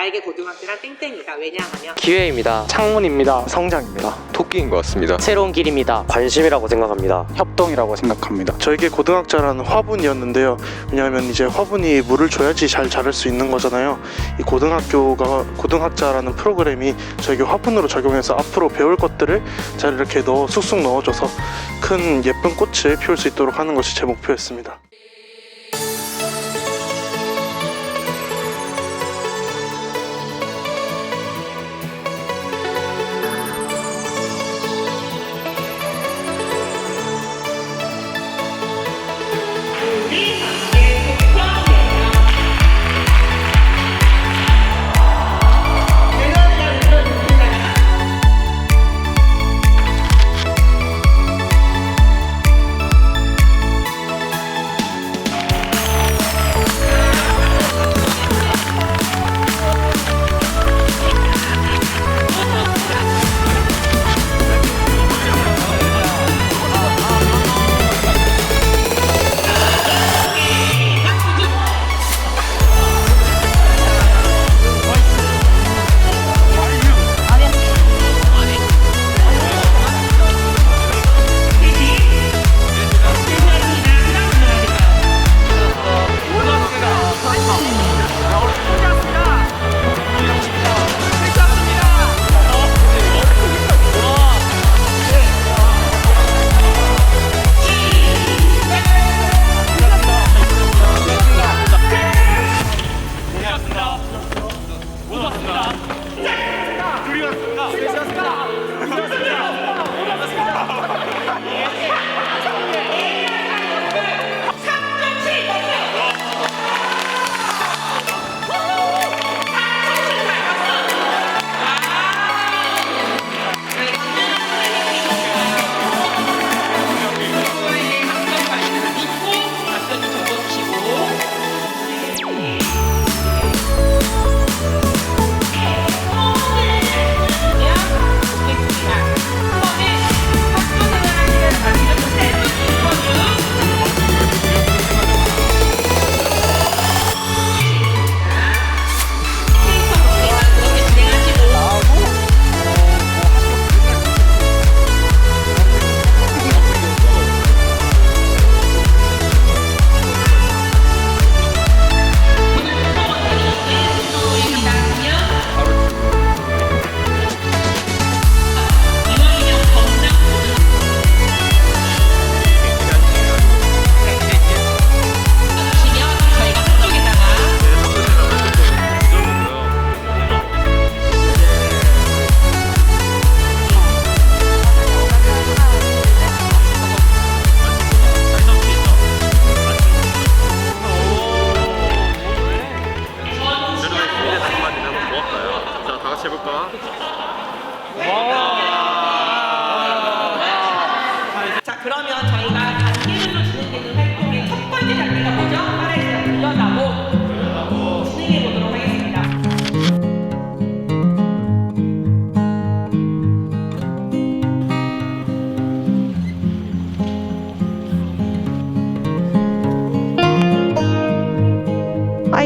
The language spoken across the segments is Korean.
나에게 고등학교란 땡땡이다. 왜냐하면 기회입니다. 창문입니다. 성장입니다. 토끼인 것 같습니다. 새로운 길입니다. 관심이라고 생각합니다. 협동이라고 생각합니다. 저에게 고등학자라는 화분이었는데요. 왜냐하면 이제 화분이 물을 줘야지 잘 자랄 수 있는 거잖아요. 이 고등학교가 고등학자라는 프로그램이 저에게 화분으로 적용해서 앞으로 배울 것들을 잘 이렇게 넣어 쑥쑥 넣어줘서 큰 예쁜 꽃을 피울 수 있도록 하는 것이 제 목표였습니다.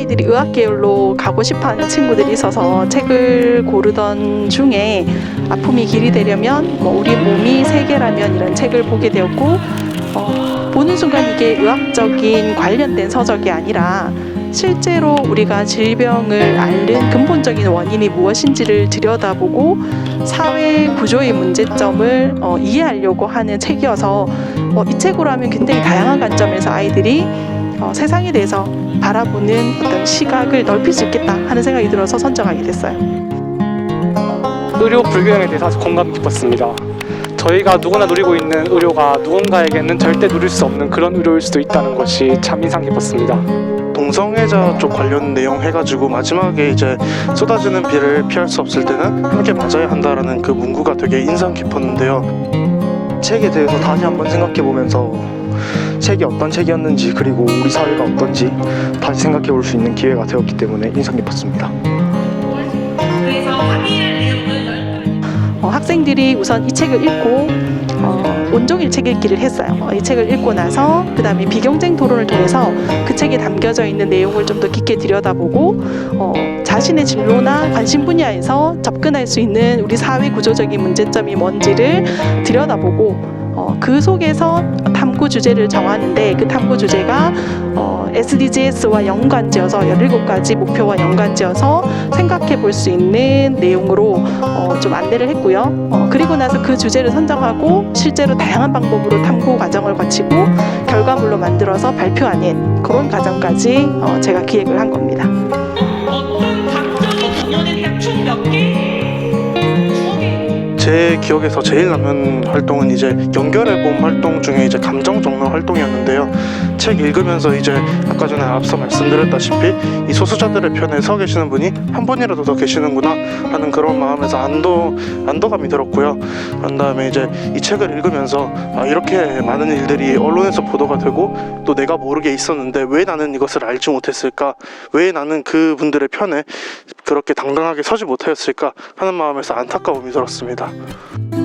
아이들이 의학 계열로 가고 싶어하는 친구들이 있어서 책을 고르던 중에 아픔이 길이 되려면 뭐 우리 몸이 세계라면 이런 책을 보게 되었고 어, 보는 순간 이게 의학적인 관련된 서적이 아니라 실제로 우리가 질병을 앓는 근본적인 원인이 무엇인지를 들여다보고 사회 구조의 문제점을 어, 이해하려고 하는 책이어서 어, 이 책으로 하면 굉장히 다양한 관점에서 아이들이 어, 세상에 대해서 바라보는 어떤 시각을 넓힐 수 있겠다 하는 생각이 들어서 선정하게 됐어요. 의료 불균형에 대해서 아주 공감 깊었습니다. 저희가 누구나 누리고 있는 의료가 누군가에게는 절대 누릴 수 없는 그런 의료일 수도 있다는 것이 참 인상 깊었습니다. 동성애자 쪽 관련 내용 해가지고 마지막에 이제 쏟아지는 비를 피할 수 없을 때는 함께 맞아야 한다라는 그 문구가 되게 인상 깊었는데요. 책에 대해서 다시 한번 생각해 보면서 책이 어떤 책이었는지 그리고 우리 사회가 어떤지 다시 생각해 볼수 있는 기회가 되었기 때문에 인상 깊었습니다. 어, 학생들이 우선 이 책을 읽고 어, 온종일 책 읽기를 했어요. 어, 이 책을 읽고 나서 그 다음에 비경쟁 토론을 통해서 그 책에 담겨져 있는 내용을 좀 더 깊게 들여다보고 어, 자신의 진로나 관심 분야에서 접근할 수 있는 우리 사회 구조적인 문제점이 뭔지를 들여다보고 어, 그 속에서 탐구 주제를 정하는데 그 탐구 주제가 어, SDGs와 연관지어서 17가지 목표와 연관지어서 생각해 볼 수 있는 내용으로 어, 좀 안내를 했고요. 어, 그리고 나서 그 주제를 선정하고 실제로 다양한 방법으로 탐구 과정을 거치고 결과물로 만들어서 발표하는 그런 과정까지 어, 제가 기획을 한 겁니다. 어떤 대한 총몇 개? 추억의 제 기억에서 제일 남는 활동은 이제 연결앨범 활동 중에 이제 감정 종로 활동이었는데요. 책 읽으면서 이제 아까 전에 앞서 말씀드렸다시피 이 소수자들의 편에 서 계시는 분이 한 분이라도 더 계시는구나 하는 그런 마음에서 안도 안도감이 들었고요. 그런 다음에 이제 이 책을 읽으면서 아, 이렇게 많은 일들이 언론에서 보도가 되고 또 내가 모르게 있었는데 왜 나는 이것을 알지 못했을까? 왜 나는 그 분들의 편에 그렇게 당당하게 서지 못하였을까 하는 마음에서 안타까움이 들었습니다. Yeah.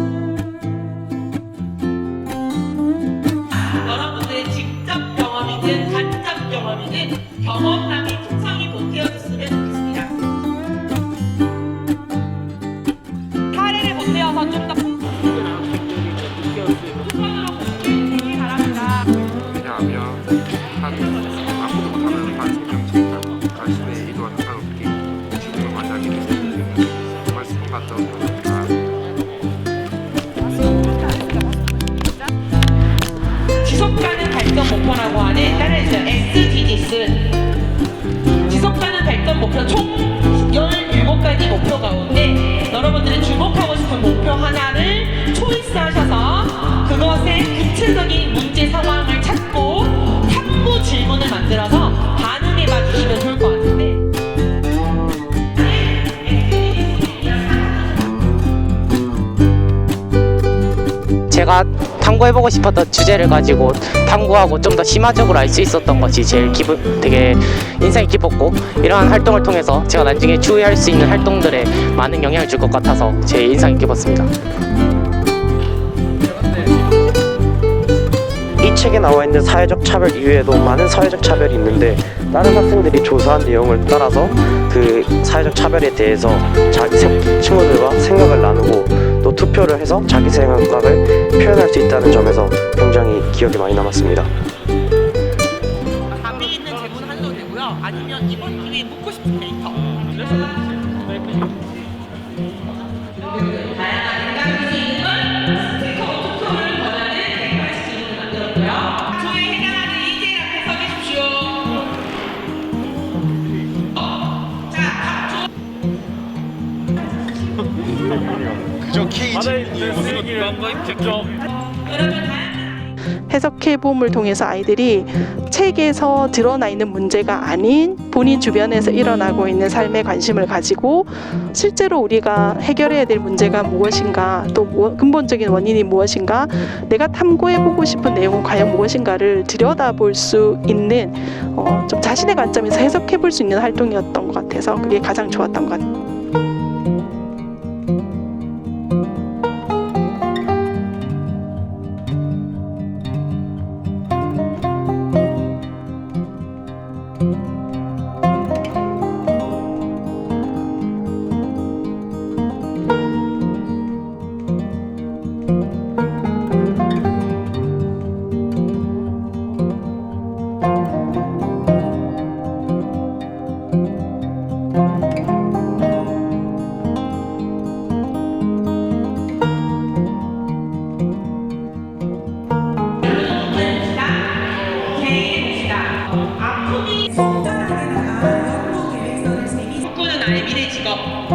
목표라고 하는 따라해주세요. SDGs. 지속가능 발전 목표 총 17가지 목표 가 탐구해보고 싶었던 주제를 가지고 탐구하고 좀 더 심화적으로 알 수 있었던 것이 제일 기분 되게 인상이 깊었고 이러한 활동을 통해서 제가 나중에 추후할 수 있는 활동들에 많은 영향을 줄 것 같아서 제일 인상이 깊었습니다. 이 책에 나와 있는 사회적 차별 이외에도 많은 사회적 차별이 있는데 다른 학생들이 조사한 내용을 따라서 그 사회적 차별에 대해서 자기 생- 친구들과 또 투표를 해서 자기 생각을 표현할 수 있다는 점에서 굉장히 기억에 많이 남았습니다. 답이 있는 제문 하셔도 되고요. 아니면 이번 기회에 묻고 싶은 데이터. 조. 여러분 다양한 해석해 봄을 통해서 아이들이 책에서 드러나 있는 문제가 아닌 본인 주변에서 일어나고 있는 삶에 관심을 가지고 실제로 우리가 해결해야 될 문제가 무엇인가 또 무- 근본적인 원인이 무엇인가 내가 탐구해 보고 싶은 내용은 과연 무엇인가를 들여다볼 수 있는 어, 좀 자신의 관점에서 해석해 볼 수 있는 활동이었던 것 같아서 그게 가장 좋았던 것 같아요.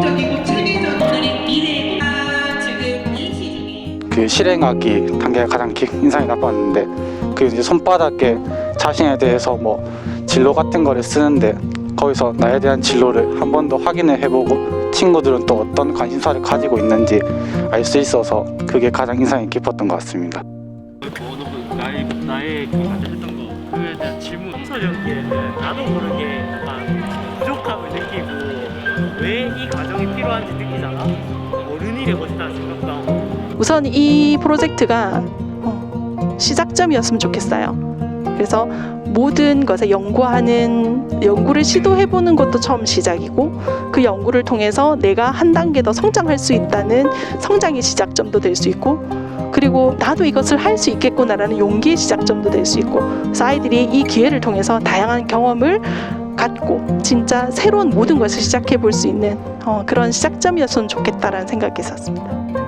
적이고 체계적인 오늘의 미래 아, 지금 일시 중에 그 실행하기 단계가 가장 기- 인상이 나빴는데 그 이제 손바닥에 자신에 대해서 뭐 진로 같은 거를 쓰는데 거기서 나에 대한 진로를 한 번 더 확인을 해보고 친구들은 또 어떤 관심사를 가지고 있는지 알 수 있어서 그게 가장 인상이 깊었던 것 같습니다. 나의 나의 그 했던 거 그에 대한 질문 청소 연기에는 나도 모르게 약간 부족함을 느끼고 왜 이 과정이 필요한지 느끼잖아 어른이 되고 싶다는 생각도 하고 우선 이 프로젝트가 어, 시작점이었으면 좋겠어요. 그래서 모든 것에 연구하는 연구를 시도해 보는 것도 처음 시작이고 그 연구를 통해서 내가 한 단계 더 성장할 수 있다는 성장의 시작점도 될 수 있고 그리고 나도 이것을 할 수 있겠구나라는 용기의 시작점도 될 수 있고 그래서 아이들이 이 기회를 통해서 다양한 경험을 갖고 진짜 새로운 모든 것을 시작해 볼 수 있는 어, 그런 시작점이었으면 좋겠다라는 생각이 있었습니다.